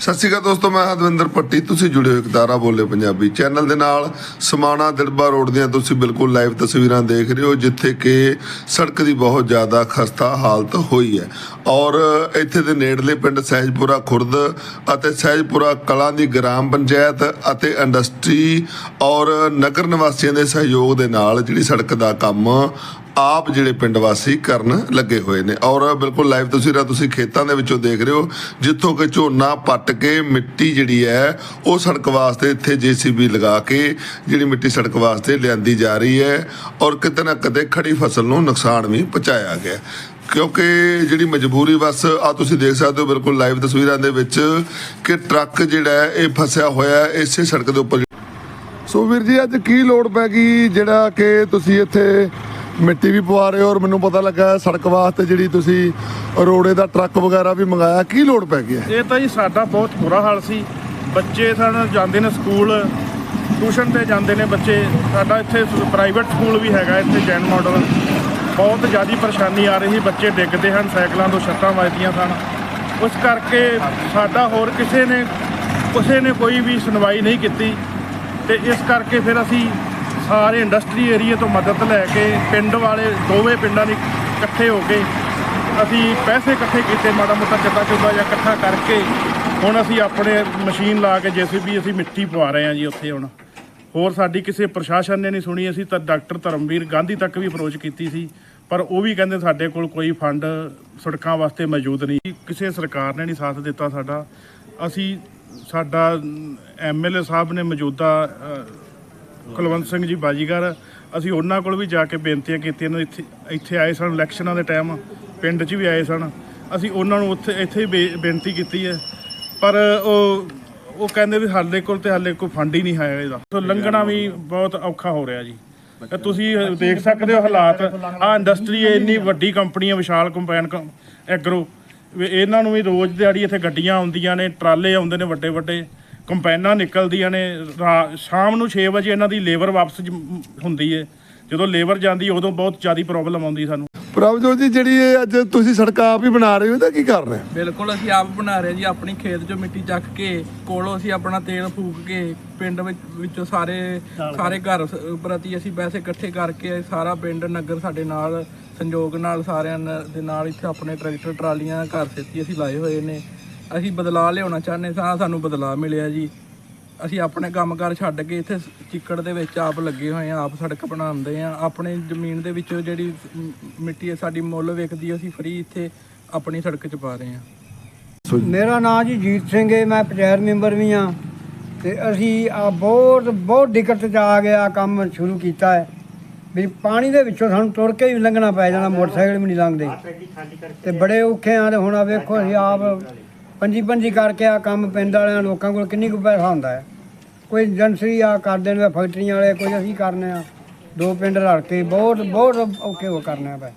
ਸਤਿ ਸ਼੍ਰੀ ਅਕਾਲ ਦੋਸਤੋ, ਮੈਂ ਹਦਵਿੰਦਰ ਪੱਟੀ ਤੁਸੀਂ ਜੁੜੇ ਹੋ ਇਕਤਾਰਾ ਬੋਲੇ ਪੰਜਾਬੀ ਚੈਨਲ ਦੇ ਨਾਲ। ਸਮਾਣਾ ਦਿਲਬਾ ਰੋਡ ਦੀਆਂ ਤੁਸੀਂ ਬਿਲਕੁਲ ਲਾਈਵ ਤਸਵੀਰਾਂ ਦੇਖ ਰਹੇ ਹੋ, ਜਿੱਥੇ ਕਿ ਸੜਕ ਦੀ ਬਹੁਤ ਜ਼ਿਆਦਾ ਖਸਤਾ ਹਾਲਤ ਹੋਈ ਹੈ। ਔਰ ਇੱਥੇ ਦੇ ਨੇੜਲੇ ਪਿੰਡ ਸਹਿਜਪੁਰਾ ਖੁਰਦ ਅਤੇ ਸਹਿਜਪੁਰਾ ਕਲਾਂ ਦੀ ਗ੍ਰਾਮ ਪੰਚਾਇਤ ਅਤੇ ਇੰਡਸਟਰੀ ਔਰ ਨਗਰ ਨਿਵਾਸੀਆਂ ਦੇ ਸਹਿਯੋਗ ਦੇ ਨਾਲ ਜਿਹੜੀ ਸੜਕ ਦਾ ਕੰਮ ਆਪ ਜਿਹੜੇ ਪਿੰਡ ਵਾਸੀ ਕਰਨ ਲੱਗੇ ਹੋਏ ਨੇ। ਔਰ ਬਿਲਕੁਲ ਲਾਈਵ ਤਸਵੀਰਾਂ ਤੁਸੀਂ ਖੇਤਾਂ ਦੇ ਵਿੱਚੋਂ ਦੇਖ ਰਹੇ ਹੋ, ਜਿੱਥੋਂ ਕਿ ਝੋਨਾ ਪੱਟ ਕੇ ਮਿੱਟੀ ਜਿਹੜੀ ਹੈ, ਉਹ ਸੜਕ ਵਾਸਤੇ ਇੱਥੇ ਜੀਸੀਬੀ ਲਗਾ ਕੇ ਜਿਹੜੀ ਮਿੱਟੀ ਸੜਕ ਵਾਸਤੇ ਲਿਆਂਦੀ ਜਾ ਰਹੀ ਹੈ ਔਰ ਕਿਤੇ ਨਾ ਕਿਤੇ ਖੜੀ ਫਸਲ ਨੂੰ ਨੁਕਸਾਨ ਵੀ ਪਹੁੰਚਾਇਆ ਗਿਆ ਕਿਉਂਕਿ ਜਿਹੜੀ ਮਜਬੂਰੀ ਬਸ ਆ ਤੁਸੀਂ ਦੇਖ ਸਕਦੇ ਹੋ ਬਿਲਕੁਲ ਲਾਈਵ ਤਸਵੀਰਾਂ ਦੇ ਵਿੱਚ ਕਿ ਟਰੱਕ ਜਿਹੜਾ ਇਹ ਫਸਿਆ ਹੋਇਆ ਇਸੇ ਸੜਕ ਦੇ ਉੱਪਰ। ਸੋ ਵੀਰ ਜੀ, ਅੱਜ ਕੀ ਲੋੜ ਪੈ ਗਈ ਜਿਹੜਾ ਕਿ ਤੁਸੀਂ ਇੱਥੇ ਮਿੱਟੀ ਵੀ ਪਵਾ ਰਹੇ ਹੋ ਔਰ ਮੈਨੂੰ ਪਤਾ ਲੱਗਾ ਸੜਕ ਵਾਸਤੇ ਜਿਹੜੀ ਤੁਸੀਂ ਰੋੜੇ ਦਾ ਟਰੱਕ ਵਗੈਰਾ ਵੀ ਮੰਗਾਇਆ, ਕੀ ਲੋੜ ਪੈ ਗਈ ਹੈ? ਇਹ ਤਾਂ ਜੀ ਸਾਡਾ ਬਹੁਤ ਬੁਰਾ ਹਾਲ ਸੀ। ਬੱਚੇ ਸਾਨੂੰ, ਜਾਂਦੇ ਨੇ ਸਕੂਲ, ਟਿਊਸ਼ਨ ਤੇ ਜਾਂਦੇ ਨੇ ਬੱਚੇ। ਸਾਡਾ ਇੱਥੇ ਪ੍ਰਾਈਵੇਟ ਸਕੂਲ ਵੀ ਹੈਗਾ, ਇੱਥੇ ਜੈਨ ਮਾਡਲ। ਬਹੁਤ ਜ਼ਿਆਦਾ ਪਰੇਸ਼ਾਨੀ ਆ ਰਹੀ ਸੀ ਬੱਚੇ ਡਿੱਗਦੇ ਹਨ, ਸਾਈਕਲਾਂ ਤੋਂ ਛੱਤਾਂ ਵੱਜਦੀਆਂ ਸਨ। ਉਸ ਕਰਕੇ ਸਾਡਾ ਹੋਰ ਕਿਸੇ ਨੇ ਕਿਸੇ ਨੇ ਕੋਈ ਵੀ ਸੁਣਵਾਈ ਨਹੀਂ ਕੀਤੀ। ਤੇ ਇਸ ਕਰਕੇ ਫਿਰ ਅਸੀਂ ਸਾਰੇ ਇੰਡਸਟਰੀ ਏਰੀਆ ਤੋਂ ਮਦਦ ਲੈ ਕੇ ਪਿੰਡ ਵਾਲੇ ਦੋਵੇਂ ਪਿੰਡਾਂ ਦੇ ਇਕੱਠੇ ਹੋ ਕੇ ਅਸੀਂ ਪੈਸੇ ਇਕੱਠੇ ਕੀਤੇ, ਮਾੜਾ ਮੋਟਾ ਚੱਟਾ ਚੁੱਦਾ ਜਾਂ ਇਕੱਠਾ ਕਰਕੇ ਹੁਣ ਅਸੀਂ ਆਪਣੇ ਮਸ਼ੀਨ ਲਾ ਕੇ ਜੇਸੀਬੀ ਅਸੀਂ ਮਿੱਟੀ ਪਵਾ ਰਹੇ ਹਾਂ ਜੀ ਉੱਥੇ ਹੁਣ। ਹੋਰ ਸਾਡੀ ਕਿਸੇ ਪ੍ਰਸ਼ਾਸਨ ਨੇ ਨਹੀਂ ਸੁਣੀ, ਅਸੀਂ ਤਾਂ ਡਾਕਟਰ ਧਰਮਵੀਰ ਗਾਂਧੀ ਤੱਕ ਵੀ ਅਪਰੋਚ ਕੀਤੀ ਸੀ, ਪਰ ਉਹ ਵੀ ਕਹਿੰਦੇ ਸਾਡੇ ਕੋਲ ਕੋਈ ਫੰਡ ਸੜਕਾਂ ਵਾਸਤੇ ਮੌਜੂਦ ਨਹੀਂ। ਕਿਸੇ ਸਰਕਾਰ ਨੇ ਨਹੀਂ ਸਾਥ ਦਿੱਤਾ ਸਾਡਾ। ਅਸੀਂ ਸਾਡਾ ਐਮਐਲਏ ਸਾਹਿਬ ਨੇ ਮੌਜੂਦਾ ਕੁਲਵੰਤ ਸਿੰਘ ਜੀ ਬਾਜੀਗਰ, ਅਸੀਂ ਉਹਨਾਂ ਕੋਲ ਵੀ ਜਾ ਕੇ ਬੇਨਤੀਆਂ ਕੀਤੀਆਂ ਨੇ, ਇੱਥੇ ਇੱਥੇ ਆਏ ਸਨ, ਇਲੈਕਸ਼ਨਾਂ ਦੇ ਟਾਈਮ, ਪਿੰਡ 'ਚ ਵੀ ਆਏ ਸਨ। ਅਸੀਂ ਉਹਨਾਂ ਨੂੰ ਉੱਥੇ ਇੱਥੇ ਹੀ ਬੇ- ਬੇਨਤੀ ਕੀਤੀ ਹੈ। ਪਰ ਉਹ ਉਹ ਕਹਿੰਦੇ ਵੀ ਹਾਲੇ ਕੋਲ ਤੇ ਹਾਲੇ ਕੋਈ ਫੰਡ ਹੀ ਨਹੀਂ ਹੈ ਇਹਦਾ। ਸੋ ਲੰਘਣਾ ਵੀ ਬਹੁਤ ਔਖਾ ਹੋ ਰਿਹਾ ਜੀ। ਤੁਸੀਂ ਦੇਖ ਸਕਦੇ ਹੋ ਹਾਲਾਤ। ਆ ਇੰਡਸਟਰੀ ਇੰਨੀ ਵੱਡੀ ਕੰਪਨੀ ਹੈ, ਵਿਸ਼ਾਲ ਕੰਪੈਨ ਐਗਰੋ। ਵੀ ਇਹਨਾਂ ਨੂੰ ਵੀ ਰੋਜ਼ ਦਿਹਾੜੀ ਇੱਥੇ ਗੱਡੀਆਂ ਆਉਂਦੀਆਂ ਨੇ, ਟਰਾਲੇ ਆਉਂਦੇ ਨੇ ਵੱਡੇ ਵੱਡੇ ਕੰਪੈਨਾਂ ਨਿਕਲਦੀਆਂ ਨੇ ਰਾ- ਸ਼ਾਮ ਨੂੰ 6 ਵਜੇ ਇਹਨਾਂ ਦੀ ਲੇਬਰ ਵਾਪਸ ਹੁੰਦੀ ਹੈ ਜਦੋਂ ਲੇਬਰ ਜਾਂਦੀ ਉਦੋਂ ਬਹੁਤ ਜ਼ਿਆਦਾ ਪ੍ਰੋਬਲਮ ਆਉਂਦੀ ਸਾਨੂੰ। ਪ੍ਰਭਜੋਤ ਜੀ ਜਿਹੜੀ ਇਹ ਅੱਜ ਤੁਸੀਂ ਸੜਕ ਆਪ ਹੀ ਬਣਾ ਰਹੇ ਹੋ ਤਾਂ ਕੀ ਕਰ ਰਹੇ ਬਿਲਕੁਲ ਅਸੀਂ ਆਪ ਬਣਾ ਰਹੇ ਜੀ ਆਪਣੀ ਖੇਤ 'ਚੋਂ ਮਿੱਟੀ ਚੱਕ ਕੇ ਕੋਲੋਂ ਅਸੀਂ ਆਪਣਾ ਤੇਲ ਫੂਕ ਕੇ ਪਿੰਡ ਵਿੱਚ ਵਿੱਚੋਂ ਸਾਰੇ ਸਾਰੇ ਘਰ ਪ੍ਰਤੀ ਅਸੀਂ ਪੈਸੇ ਇਕੱਠੇ ਕਰਕੇ ਸਾਰਾ ਪਿੰਡ ਨਗਰ ਸਾਡੇ ਨਾਲ ਸੰਯੋਗ ਨਾਲ ਸਾਰਿਆਂ ਦੇ ਨਾਲ ਇੱਥੇ ਆਪਣੇ ਟਰੈਕਟਰ ਟਰਾਲੀਆਂ ਘਰ ਸੇਤੀ ਅਸੀਂ ਲਾਏ ਹੋਏ ਨੇ। ਅਸੀਂ ਬਦਲਾਅ ਲਿਆਉਣਾ ਚਾਹੁੰਦੇ ਸਾਂ ਸਾਨੂੰ ਬਦਲਾਅ ਮਿਲਿਆ ਜੀ। ਅਸੀਂ ਆਪਣੇ ਕੰਮਕਾਰ ਛੱਡ ਕੇ ਇੱਥੇ ਚਿੱਕੜ ਦੇ ਵਿੱਚ ਆਪ ਲੱਗੇ ਹੋਏ ਆ ਆਪ ਸੜਕ ਬਣਾਉਂਦੇ ਆ। ਆਪਣੇ ਜ਼ਮੀਨ ਦੇ ਵਿੱਚੋਂ ਜਿਹੜੀ ਮਿੱਟੀ ਹੈ ਸਾਡੀ ਮੁੱਲ ਵਿਕਦੀ ਅਸੀਂ ਫ੍ਰੀ ਇੱਥੇ ਆਪਣੀ ਸੜਕ 'ਚ ਪਾ ਰਹੇ ਆ। ਮੇਰਾ ਨਾਮ ਜੀ ਜੀਤ ਸਿੰਘ ਹੈ ਮੈਂ ਪੰਚਾਇਤ ਮੈਂਬਰ ਵੀ ਹਾਂ ਤੇ ਅਸੀਂ ਆ ਬਹੁਤ ਬਹੁਤ ਦਿੱਕਤ ਚ ਆ ਗਿਆ ਕੰਮ ਸ਼ੁਰੂ ਕੀਤਾ ਹੈ। ਵੀ ਪਾਣੀ ਦੇ ਵਿੱਚੋਂ ਸਾਨੂੰ ਤੁਰ ਕੇ ਹੀ ਲੰਘਣਾ ਪੈ ਜਾਣਾ ਮੋਟਰਸਾਈਕਲ ਵੀ ਨਹੀਂ ਲੰਘਦੇ। ਤੇ ਬੜੇ ਔਖੇ ਆ ਤੇ ਹੁਣ ਆ ਵੇਖੋ ਅਸੀਂ ਆਪ ਪੰਜੀ ਪੰਜੀ ਕਰਕੇ ਆ ਕੰਮ ਪਿੰਡ ਵਾਲਿਆਂ ਲੋਕਾਂ ਕੋਲ ਕਿੰਨੀ ਕੁ ਪੈਸਾ ਹੁੰਦਾ ਹੈ? ਕੋਈ ਏਜੰਸੀ ਆ ਕਰਦੇ ਨੇ ਫੈਕਟਰੀਆਂ ਵਾਲੇ ਕੋਈ ਅਸੀਂ ਕਰਨੇ ਆ। ਦੋ ਪਿੰਡ ਰਲ ਕੇ ਬਹੁਤ ਬਹੁਤ ਔਖੇ ਹੋ ਕਰਨੇ ਆ ਪਏ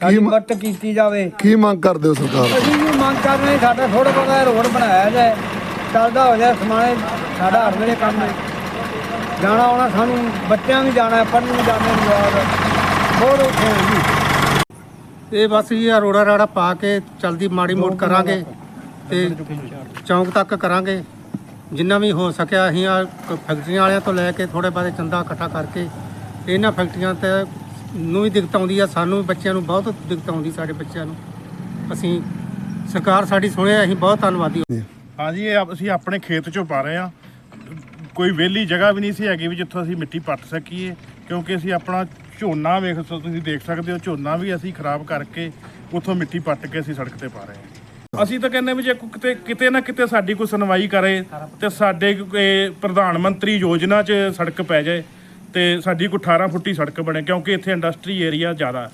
ਸਾਡੀ ਮਦਦ ਕੀਤੀ ਜਾਵੇ। ਕੀ ਮੰਗ ਕਰਦੇ ਹੋ ਸਰਕਾਰ? ਅਸੀਂ ਵੀ ਮੰਗ ਕਰ ਰਹੇ ਸਾਡਾ ਥੋੜਾ ਬਹੁਤਾ ਰੋਡ ਬਣਾਇਆ ਜਾਏ। ਚੱਲਦਾ ਹੋ ਜਾਏ ਸਮਾਣੇ ਸਾਡਾ ਹਰ ਵੇਲੇ ਕੰਮ ਹੈ। ਜਾਣਾ ਆਉਣਾ ਸਾਨੂੰ ਬੱਚਿਆਂ ਵੀ ਜਾਣਾ ਪੜ੍ਹਨ ਵੀ ਜਾਣੇ ਨੇ ਜਵਾਬ। ਬਹੁਤ ਔਖੇ ਹਾਂ ਜੀ। ਇਹ ਬਸ ਇਹ ਆ ਰੋੜਾ ਰਾੜਾ ਪਾ ਕੇ ਚਲਦੀ ਮਾੜੀ ਮੋੜ ਕਰਾਂਗੇ। ਤੇ ਚੌਂਕ ਤੱਕ ਕਰਾਂਗੇ। ਜਿੰਨਾ ਵੀ ਹੋ ਸਕਿਆ ਅਸੀਂ ਆ ਫੈਕਟਰੀਆਂ ਵਾਲਿਆਂ ਤੋਂ ਲੈ ਕੇ ਥੋੜੇ ਬਾਰੇ ਚੰਦਾ ਇਕੱਠਾ ਕਰਕੇ ਇਹਨਾਂ ਫੈਕਟਰੀਆਂ ਤੇ ਨੂੰ ਵੀ ਦਿੱਕਤ ਆਉਂਦੀ ਆ, ਸਾਨੂੰ ਬੱਚਿਆਂ ਨੂੰ ਬਹੁਤ ਦਿੱਕਤ ਆਉਂਦੀ ਸਾਡੇ ਬੱਚਿਆਂ ਨੂੰ। ਅਸੀਂ ਸਰਕਾਰ ਸਾਡੀ ਸੁਣਿਆ ਅਸੀਂ ਬਹੁਤ ਧੰਨਵਾਦੀ ਹਾਂਜੀ, ਇਹ ਆਪ- ਅਸੀਂ ਆਪਣੇ ਖੇਤ ਚੋਂ ਪਾ ਰਹੇ ਹਾਂ। ਕੋਈ ਵਿਹਲੀ ਜਗ੍ਹਾ ਵੀ ਨਹੀਂ ਸੀ ਹੈਗੀ ਵੀ ਜਿੱਥੋਂ ਅਸੀਂ ਮਿੱਟੀ ਪੱਟ ਸਕੀਏ, ਕਿਉਂਕਿ ਅਸੀਂ ਆਪਣਾ ਝੋਨਾ ਵੇਖ ਸੋ, ਤੁਸੀਂ ਦੇਖ ਸਕਦੇ ਹੋ, ਝੋਨਾ ਵੀ ਅਸੀਂ ਖਰਾਬ ਕਰਕੇ ਉੱਥੋਂ ਮਿੱਟੀ ਪੱਟ ਕੇ ਅਸੀਂ ਸੜਕ ਤੇ ਪਾ ਰਹੇ ਹਾਂ। ਅਸੀਂ ਤਾਂ ਕਹਿੰਦੇ ਵੀ ਜੇ ਕਿਤੇ ਕਿਤੇ ਨਾ ਕਿਤੇ ਸਾਡੀ ਕੋਈ ਸੁਣਵਾਈ ਕਰੇ ਤੇ ਸਾਡੇ ਕੋਈ ਪ੍ਰਧਾਨ ਮੰਤਰੀ ਯੋਜਨਾ 'ਚ ਸੜਕ ਪੈ ਜਾਏ ਤੇ ਸਾਡੀ ਕੋਈ 18 ਫੁੱਟੀ ਸੜਕ ਬਣੇ, ਕਿਉਂਕਿ ਇੱਥੇ ਇੰਡਸਟਰੀ ਏਰੀਆ ਜ਼ਿਆਦਾ।